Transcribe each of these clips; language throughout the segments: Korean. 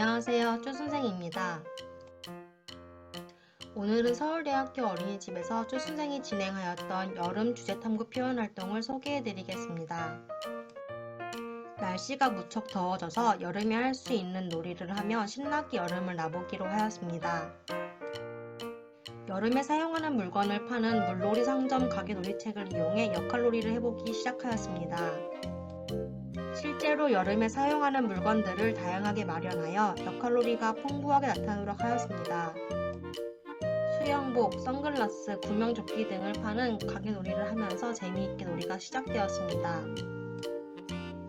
안녕하세요. 쭈선생입니다. 오늘은 서울대학교 어린이집에서 쭈선생이 진행하였던 여름 주제탐구 표현 활동을 소개해 드리겠습니다. 날씨가 무척 더워져서 여름에 할 수 있는 놀이를 하며 신나게 여름을 나보기로 하였습니다. 여름에 사용하는 물건을 파는 물놀이 상점 가게 놀이책을 이용해 역할놀이를 해보기 시작하였습니다. 실제로 여름에 사용하는 물건들을 다양하게 마련하여 역할놀이가 풍부하게 나타나도록 하였습니다. 수영복, 선글라스, 구명조끼 등을 파는 가게 놀이를 하면서 재미있게 놀이가 시작되었습니다.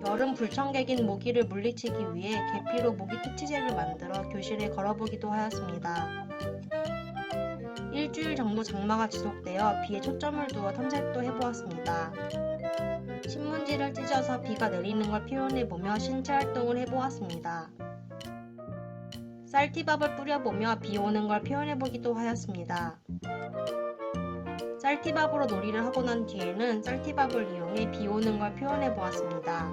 여름 불청객인 모기를 물리치기 위해 계피로 모기 퇴치제를 만들어 교실에 걸어보기도 하였습니다. 일주일 정도 장마가 지속되어 비에 초점을 두어 탐색도 해보았습니다. 신문지를 찢어서 비가 내리는 걸 표현해보며 신체 활동을 해보았습니다. 쌀티밥을 뿌려보며 비 오는 걸 표현해보기도 하였습니다. 쌀티밥으로 놀이를 하고 난 뒤에는 쌀티밥을 이용해 비 오는 걸 표현해 보았습니다.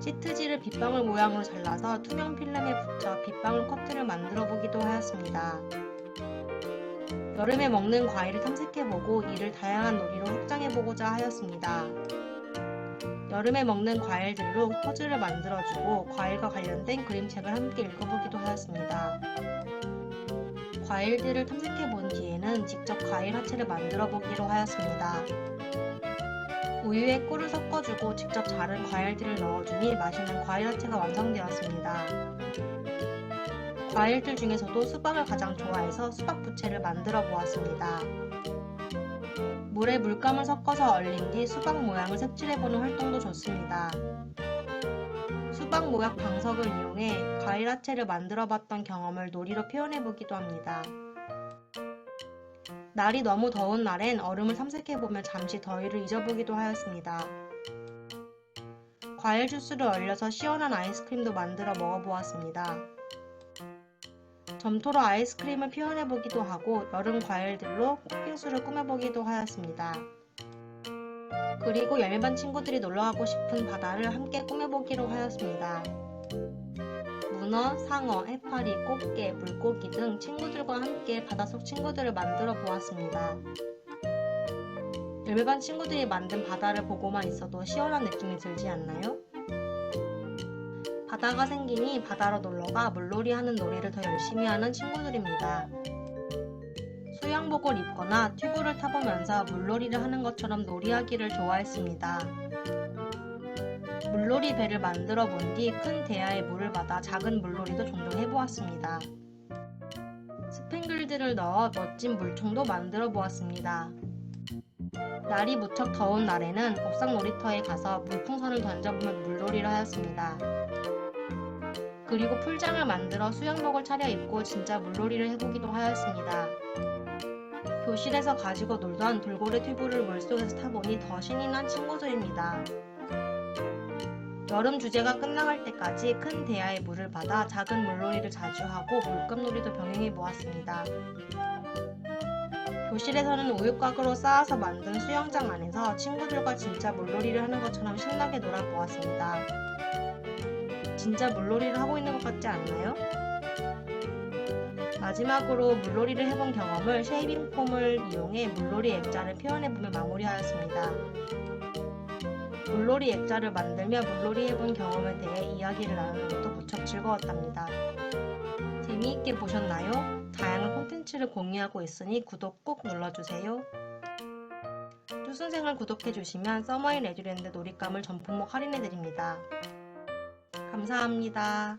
시트지를 빗방울 모양으로 잘라서 투명 필름에 붙여 빗방울 커트를 만들어 보기도 하였습니다. 여름에 먹는 과일을 탐색해보고 이를 다양한 놀이로 확장해보고자 하였습니다. 여름에 먹는 과일들로 퍼즐을 만들어주고 과일과 관련된 그림책을 함께 읽어보기도 하였습니다. 과일들을 탐색해본 뒤에는 직접 과일 화채를 만들어 보기로 하였습니다. 우유에 꿀을 섞어주고 직접 자른 과일들을 넣어주니 맛있는 과일 화채가 완성되었습니다. 과일들 중에서도 수박을 가장 좋아해서 수박 부채를 만들어 보았습니다. 물에 물감을 섞어서 얼린 뒤 수박 모양을 색칠해보는 활동도 좋습니다. 수박 모양 방석을 이용해 과일 화채를 만들어 봤던 경험을 놀이로 표현해보기도 합니다. 날이 너무 더운 날엔 얼음을 탐색해보며 잠시 더위를 잊어보기도 하였습니다. 과일 주스를 얼려서 시원한 아이스크림도 만들어 먹어보았습니다. 점토로 아이스크림을 표현해보기도 하고 여름 과일들로 팥빙수를 꾸며보기도 하였습니다. 그리고 열반 친구들이 놀러가고 싶은 바다를 함께 꾸며보기로 하였습니다. 문어, 상어, 해파리, 꽃게, 물고기 등 친구들과 함께 바닷속 친구들을 만들어 보았습니다. 열반 친구들이 만든 바다를 보고만 있어도 시원한 느낌이 들지 않나요? 바다가 생기니 바다로 놀러가 물놀이 하는 놀이를 더 열심히 하는 친구들입니다. 수영복을 입거나 튜브를 타보면서 물놀이를 하는 것처럼 놀이하기를 좋아했습니다. 물놀이 배를 만들어 본 뒤 큰 대야에 물을 받아 작은 물놀이도 종종 해보았습니다. 스팽글들을 넣어 멋진 물총도 만들어 보았습니다. 날이 무척 더운 날에는 옥상 놀이터에 가서 물풍선을 던져보며 물놀이를 하였습니다. 그리고 풀장을 만들어 수영복을 차려입고 진짜 물놀이를 해보기도 하였습니다. 교실에서 가지고 놀던 돌고래 튜브를 물속에서 타보니 더 신이 난 친구들입니다. 여름 주제가 끝나갈 때까지 큰 대야에 물을 받아 작은 물놀이를 자주 하고 물감놀이도 병행해 보았습니다. 교실에서는 우유곽으로 쌓아서 만든 수영장 안에서 친구들과 진짜 물놀이를 하는 것처럼 신나게 놀아보았습니다. 진짜 물놀이를 하고 있는 것 같지 않나요? 마지막으로 물놀이를 해본 경험을 쉐이빙 폼을 이용해 물놀이 액자를 표현해보며 마무리하였습니다. 물놀이 액자를 만들며 물놀이 해본 경험에 대해 이야기를 나누는 것도 무척 즐거웠답니다. 재미있게 보셨나요? 다양한 콘텐츠를 공유하고 있으니 구독 꼭 눌러주세요. 뚜순생을 구독해주시면 서머인 레드랜드 놀잇감을 전품목 할인해드립니다. 감사합니다.